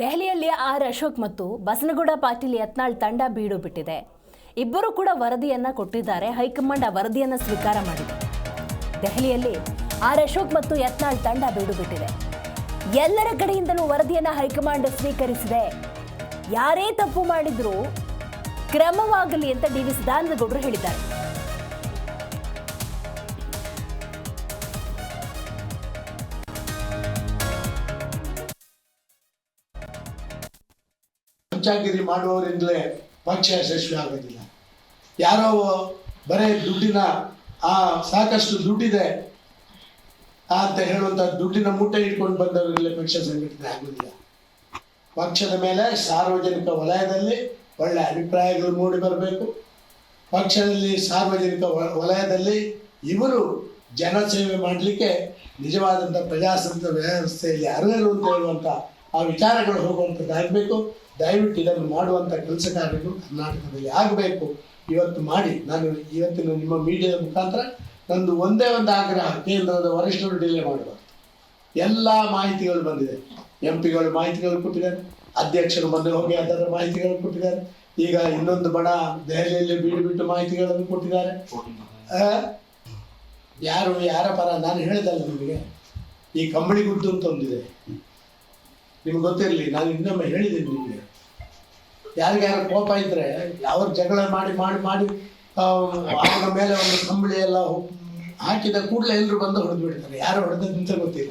ದೆಹಲಿಯಲ್ಲಿ ಆರ್ ಅಶೋಕ್ ಮತ್ತು ಬಸನಗೌಡ ಪಾಟೀಲ್ ಯತ್ನಾಳ್ ತಂಡ ಬೀಡು ಬಿಟ್ಟಿದೆ. ಇಬ್ಬರು ಕೂಡ ವರದಿಯನ್ನ ಕೊಟ್ಟಿದ್ದಾರೆ. ಹೈಕಮಾಂಡ್ ಆ ವರದಿಯನ್ನ ಸ್ವೀಕಾರ ಮಾಡಿದೆ. ದೆಹಲಿಯಲ್ಲಿ ಆರ್ ಅಶೋಕ್ ಮತ್ತು ಯತ್ನಾಳ್ ತಂಡ ಬೀಡು ಬಿಟ್ಟಿದೆ. ಎಲ್ಲರ ಕಡೆಯಿಂದಲೂ ವರದಿಯನ್ನ ಹೈಕಮಾಂಡ್ ಸ್ವೀಕರಿಸಿದೆ. ಯಾರೇ ತಪ್ಪು ಮಾಡಿದರೂ ಕ್ರಮವಾಗಲಿ ಅಂತ ಡಿ ವಿ ಸದಾನಂದಗೌಡರು ಹೇಳಿದ್ದಾರೆ. ಪಂಚಾಗಿರಿ ಮಾಡುವವರಿಂದಲೇ ಪಕ್ಷ ಯಶಸ್ವಿ ಆಗೋದಿಲ್ಲ. ಯಾರೋ ಬರೇ ದುಡ್ಡಿನ, ಆ ಸಾಕಷ್ಟು ದುಡ್ಡಿದೆ ಅಂತ ಹೇಳುವಂಥ ದುಡ್ಡಿನ ಮೂಟೆ ಇಟ್ಕೊಂಡು ಬಂದವರಿಂದಲೇ ಪಕ್ಷ ಸಂಘಟನೆ ಆಗೋದಿಲ್ಲ. ಪಕ್ಷದ ಮೇಲೆ ಸಾರ್ವಜನಿಕ ವಲಯದಲ್ಲಿ ಒಳ್ಳೆ ಅಭಿಪ್ರಾಯಗಳು ಮೂಡಿ ಬರಬೇಕು. ಪಕ್ಷದಲ್ಲಿ ಸಾರ್ವಜನಿಕ ವಲಯದಲ್ಲಿ ಇವರು ಜನಸೇವೆ ಮಾಡಲಿಕ್ಕೆ ನಿಜವಾದಂಥ ಪ್ರಜಾತಂತ್ರ ವ್ಯವಸ್ಥೆಯಲ್ಲಿ ಅರ್ಹರು ಅಂತ ಹೇಳುವಂಥ ಆ ವಿಚಾರಗಳು ಹೋಗುವಂಥದ್ದಾಗಬೇಕು ದಯವಿಟ್ಟು ಇದನ್ನು ಮಾಡುವಂಥ ಕೆಲಸ ಕಾರ್ಯಗಳು ಕರ್ನಾಟಕದಲ್ಲಿ ಆಗಬೇಕು. ಇವತ್ತು ಮಾಡಿ, ನಾನು ಇವತ್ತಿನ ನಿಮ್ಮ ಮೀಡಿಯಾದ ಮುಖಾಂತರ ನಂದು ಒಂದೇ ಒಂದು ಆಗ್ರಹ, ಕೇಂದ್ರದ ವರಿಷ್ಠರು ಡಿಲೇ ಮಾಡಬಾರ್ದು ಎಲ್ಲ ಮಾಹಿತಿಗಳು ಬಂದಿದೆ. ಎಂ ಪಿಗಳು ಮಾಹಿತಿಗಳು ಕೊಟ್ಟಿದ್ದಾರೆ. ಅಧ್ಯಕ್ಷರು ಮೊನ್ನೆ ಹೋಗಿ ಅದರ ಮಾಹಿತಿಗಳು ಕೊಟ್ಟಿದ್ದಾರೆ. ಈಗ ಇನ್ನೊಂದು ಬಡ ದೆಹಲಿಯಲ್ಲಿ ಬೀಡು ಬಿಟ್ಟು ಮಾಹಿತಿಗಳನ್ನು ಕೊಟ್ಟಿದ್ದಾರೆ. ಯಾರು, ಯಾರ ಪರ? ನಾನು ಹೇಳಿದಲ್ಲ ನಿಮಗೆ. ಈ ಕಂಬಳಿ ಗುದ್ದು ಅಂತ ಒಂದಿದೆ. ನಿಮ್ಗೆ ಗೊತ್ತಿರಲಿ ನಾನು ಇನ್ನೊಮ್ಮೆ ಹೇಳಿದ್ದೀನಿ ನಿಮಗೆ. ಯಾರು ಕೋಪ ಇದ್ರೆ ಯಾವ ಜಗಳ ಮಾಡಿ ಮಾಡಿ ಮಾಡಿ ಅವರ ಮೇಲೆ ಒಂದು ಕಂಬಳಿ ಎಲ್ಲ ಹಾಕಿದ ಕೂಡಲೇ ಎಲ್ಲರೂ ಬಂದು ಹೊಡೆದು ಬಿಡ್ತಾರೆ ಯಾರು ಹೊಡೆದಂತ ಗೊತ್ತಿಲ್ಲ.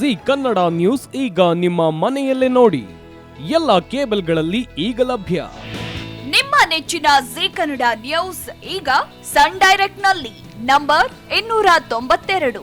ಜಿ ಕನ್ನಡ ನ್ಯೂಸ್ ಈಗ ನಿಮ್ಮ ಮನೆಯಲ್ಲೇ ನೋಡಿ. ಎಲ್ಲ ಕೇಬಲ್ಗಳಲ್ಲಿ ಈಗ ಲಭ್ಯ. ನಿಮ್ಮ ನೆಚ್ಚಿನ ಜಿ ಕನ್ನಡ ನ್ಯೂಸ್ ಈಗ ಸನ್ ಡೈರೆಕ್ಟ್ನಲ್ಲಿ ನಂಬರ್ ಇನ್ನೂರ ತೊಂಬತ್ತೆರಡು.